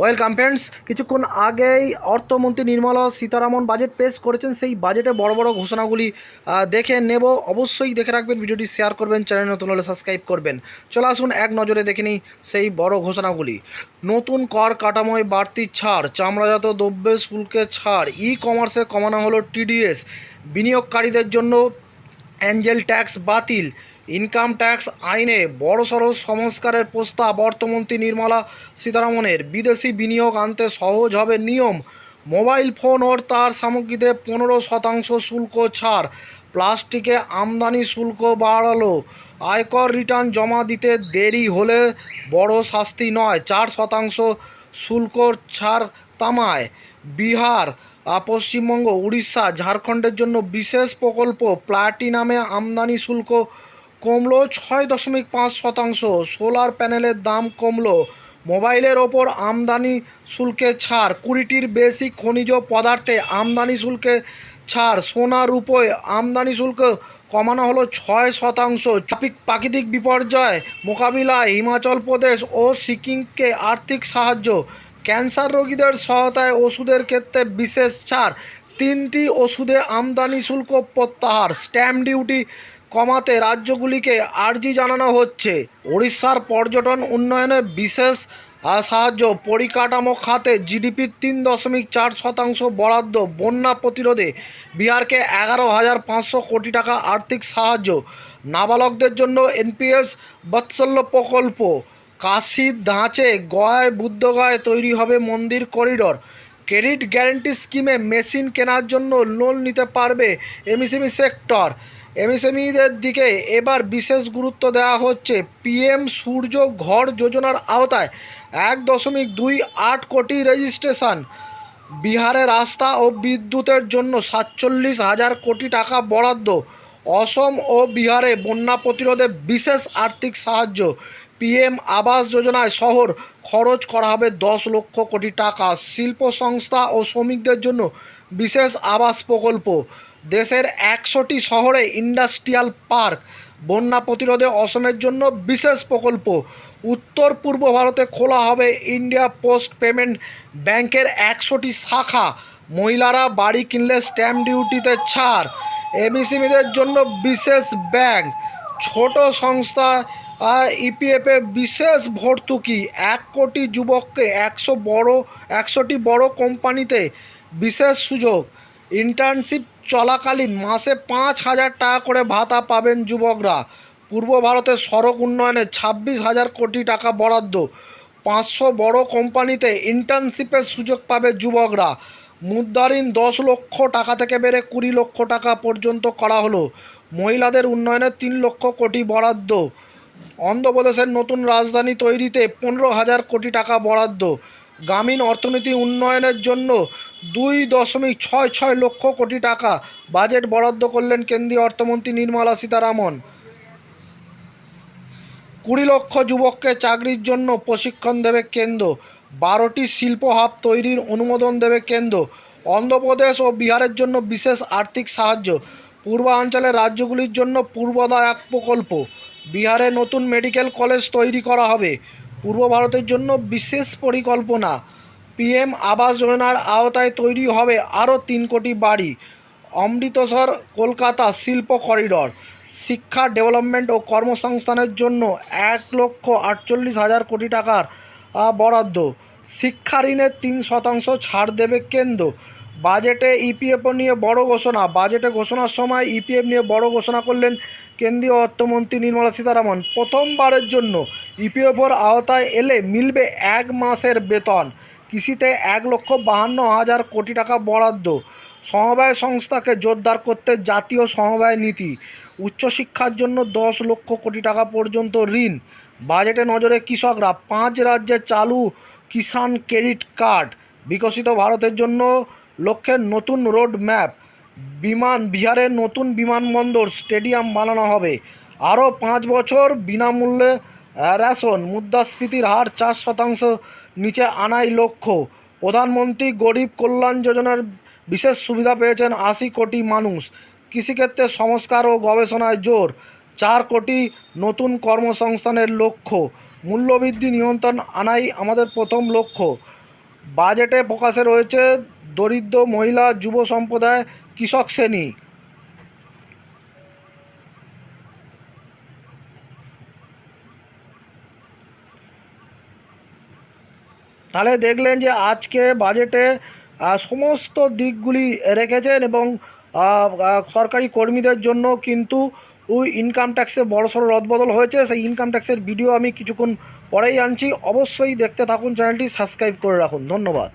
Welcome friends, কিছুক্ষণ আগেই অর্থমন্ত্রী নির্মলা সীতারামন বাজেট পেশ করেছেন, সেই বাজেটে বড় বড় ঘোষণাগুলি দেখে নেব। অবশ্যই দেখে রাখবেন, ভিডিওটি শেয়ার করবেন চ্যানেল নতুন হলে সাবস্ক্রাইব করবেন। চলে আসুন, এক নজরে দেখে নিই সেই বড় ঘোষণাগুলি। নতুন কর কাঠামোয় বাড়তি ছাড়, চামড়াজাত দ্রব্যে শুল্কে ছাড় ই কমার্সে কমানো হলো টিডিএস বিনিয়োগকারীদের জন্য অ্যাঞ্জেল ট্যাক্স বাতিল। ইনকাম ট্যাক্স আইনে বড়সড় সংস্কারের প্রস্তাব অর্থমন্ত্রী নির্মলা সীতারামনের। বিদেশি বিনিয়োগ আনতে সহজ হবে নিয়ম। মোবাইল ফোন ও তার সামগ্রীতে পনেরো শতাংশ শুল্ক ছাড়। প্লাস্টিকে আমদানি শুল্ক বাড়ালো। আয়কর রিটার্ন জমা দিতে দেরি হলে বড় শাস্তি নয়, চার শতাংশ শুল্ক ছাড় তামায়। বিহার পশ্চিমবঙ্গ, উড়িষ্যা, ঝাড়খণ্ডের জন্য বিশেষ প্রকল্প প্লাটিনামে আমদানি শুল্ক কমলো ছয় দশমিক পাঁচ শতাংশ। সোলার প্যানেলের দাম কমলো। মোবাইলের ওপর আমদানি শুল্কে ছাড়। কুড়িটির বেশি খনিজ পদার্থে আমদানি শুল্কে ছাড়। সোনা রূপোয় আমদানি শুল্ক কমানো হলো ছয় শতাংশ। প্রাকৃতিক বিপর্যয় মোকাবিলায় হিমাচল প্রদেশ ও সিকিমকে আর্থিক সাহায্য। ক্যান্সার রোগীদের সহায়তায় ওষুধের ক্ষেত্রে বিশেষ ছাড়। তিনটি ওষুধে আমদানি শুল্ক প্রত্যাহার। স্ট্যাম্প ডিউটি কমাতে রাজ্যগুলিকে আর্জি জানানো হচ্ছে। ওড়িশার পর্যটন উন্নয়নে বিশেষ সাহায্য। পরিকাঠামো খাতে জিডিপির তিন দশমিক চার শতাংশ বরাদ্দ। বন্যা প্রতিরোধে বিহারকে এগারো হাজার পাঁচশো কোটি টাকা আর্থিক সাহায্য। নাবালকদের জন্য এনপিএস বাৎসল্য প্রকল্প। কাশির ধাঁচে গয়ায় বুদ্ধগয়ায় তৈরি হবে মন্দির করিডর। ক্রেডিট গ্যারেন্টি স্কিমে মেশিন কেনার জন্য লোন নিতে পারবে এমএসএমই সেক্টর। এমএসএমইদের দিকে এবার বিশেষ গুরুত্ব দেওয়া হচ্ছে পিএম সূর্য ঘর যোজনার আওতায়। এক দশমিক দুই আট কোটি রেজিস্ট্রেশন। বিহারে রাস্তা ও বিদ্যুতের জন্য সাতচল্লিশ হাজার কোটি টাকা বরাদ্দ। অসম ও বিহারে বন্যা প্রতিরোধে বিশেষ আর্থিক সাহায্য। পিএম আবাস যোজনায় শহর খরচ করা হবে দশ লক্ষ কোটি টাকা। শিল্প সংস্থা ও শ্রমিকদের জন্য বিশেষ আবাস প্রকল্প। দেশের একশোটি শহরে ইন্ডাস্ট্রিয়াল পার্ক, বন্যা প্রতিরোধে অসমের জন্য বিশেষ প্রকল্প। উত্তর পূর্ব ভারতে খোলা হবে ইন্ডিয়া পোস্ট পেমেন্ট ব্যাংকের একশোটি শাখা। মহিলারা বাড়ি কিনলে স্ট্যাম্প ডিউটিতে ছাড়। এমএসএমইদের জন্য বিশেষ ব্যাংক। ছোট সংস্থা ইপিএফে বিশেষ ভর্তুকি, এক কোটি যুবককে একশো বড়, একশোটি বড় কোম্পানিতে বিশেষ সুযোগ। ইন্টার্নশিপ চলাকালীন মাসে পাঁচ হাজার টাকা করে ভাতা পাবেন যুবকরা। পূর্ব ভারতের সড়ক উন্নয়নে ছাব্বিশ হাজার কোটি টাকা বরাদ্দ। পাঁচশো বড় কোম্পানিতে ইন্টার্নশিপের সুযোগ পাবে যুবকরা। মুদ্রাঋণ দশ লক্ষ টাকা থেকে বেড়ে কুড়ি লক্ষ টাকা পর্যন্ত করা হলো। মহিলাদের উন্নয়নে তিন লক্ষ কোটি বরাদ্দ। অন্ধ্রপ্রদেশের নতুন রাজধানী তৈরিতে পনেরো হাজার কোটি টাকা বরাদ্দ। গ্রামীণ অর্থনীতি উন্নয়নের জন্য দুই দশমিক ছয় ছয় লক্ষ কোটি টাকা বাজেট বরাদ্দ করলেন কেন্দ্রীয় অর্থমন্ত্রী নির্মলা সীতারামন। কুড়ি লক্ষ যুবককে চাকরির জন্য প্রশিক্ষণ দেবে কেন্দ্র। বারোটি শিল্প হাব তৈরির অনুমোদন দেবে কেন্দ্র। অন্ধ্রপ্রদেশ ও বিহারের জন্য বিশেষ আর্থিক সাহায্য। পূর্বাঞ্চলের রাজ্যগুলির জন্য পূর্বদা এক প্রকল্প। বিহারে নতুন মেডিকেল কলেজ তৈরি করা হবে। পূর্ব ভারতের জন্য বিশেষ পরিকল্পনা। পিএম আবাস যোজনার আওতায় তৈরি হবে আরও তিন কোটি বাড়ি। অমৃতসর, কলকাতা শিল্প করিডর। শিক্ষা, ডেভেলপমেন্ট ও কর্মসংস্থানের জন্য এক লক্ষ আটচল্লিশ হাজার কোটি টাকার বরাদ্দ। শিক্ষা ঋণের তিন শতাংশ ছাড় দেবে কেন্দ্র। বাজেটে ইপিএফও নিয়ে বড় ঘোষণা। বাজেটে ঘোষণার সময় ইপিএফ নিয়ে বড় ঘোষণা করলেন কেন্দ্রীয় অর্থমন্ত্রী নির্মলা সীতারামন প্রথমবারের জন্য ইপিএফওর আওতায় এলে মিলবে এক মাসের বেতন। কৃষিতে এক লক্ষ বাহান্ন হাজার কোটি টাকা বরাদ্দ। সমবায় সংস্থাকে জোরদার করতে জাতীয় সমবায় নীতি। উচ্চশিক্ষার জন্য দশ লক্ষ কোটি টাকা পর্যন্ত ঋণ। বাজেটে নজরে কৃষকরা পাঁচ রাজ্যে চালু কিষাণ ক্রেডিট কার্ড। বিকশিত ভারতের জন্য লক্ষ্যের নতুন রোড ম্যাপ বিমান, বিহারের নতুন বিমানবন্দর স্টেডিয়াম বানানো হবে। আরও পাঁচ বছর বিনামূল্যে রেশন, মুদ্রাস্ফীতির হার চার শতাংশ নিচে আনাই লক্ষ্য। প্রধানমন্ত্রী গরিব কল্যাণ যোজনার বিশেষ সুবিধা পেয়েছেন আশি কোটি মানুষ। কৃষিক্ষেত্রে সংস্কার ও গবেষণায় জোর। চার কোটি নতুন কর্মসংস্থানের লক্ষ্য। মূল্যবৃদ্ধি নিয়ন্ত্রণ আনাই আমাদের প্রথম লক্ষ্য। বাজেটে ফোকাসে রয়েছে দরিদ্র মহিলা যুব সম্প্রদায় কৃষক শ্রেণি। তাহলে দেখলেন যে আজকে বাজেটে সমস্ত দিকগুলি রেখেছেন এবং সরকারি কর্মীদের জন্য কিন্তু ওই ইনকাম ট্যাক্সে বড়সড় রদবদল হয়েছে। সেই ইনকাম ট্যাক্সের ভিডিও আমি কিছুক্ষণ পরেই আনছি। অবশ্যই দেখতে থাকুন, চ্যানেলটি সাবস্ক্রাইব করে রাখুন। ধন্যবাদ।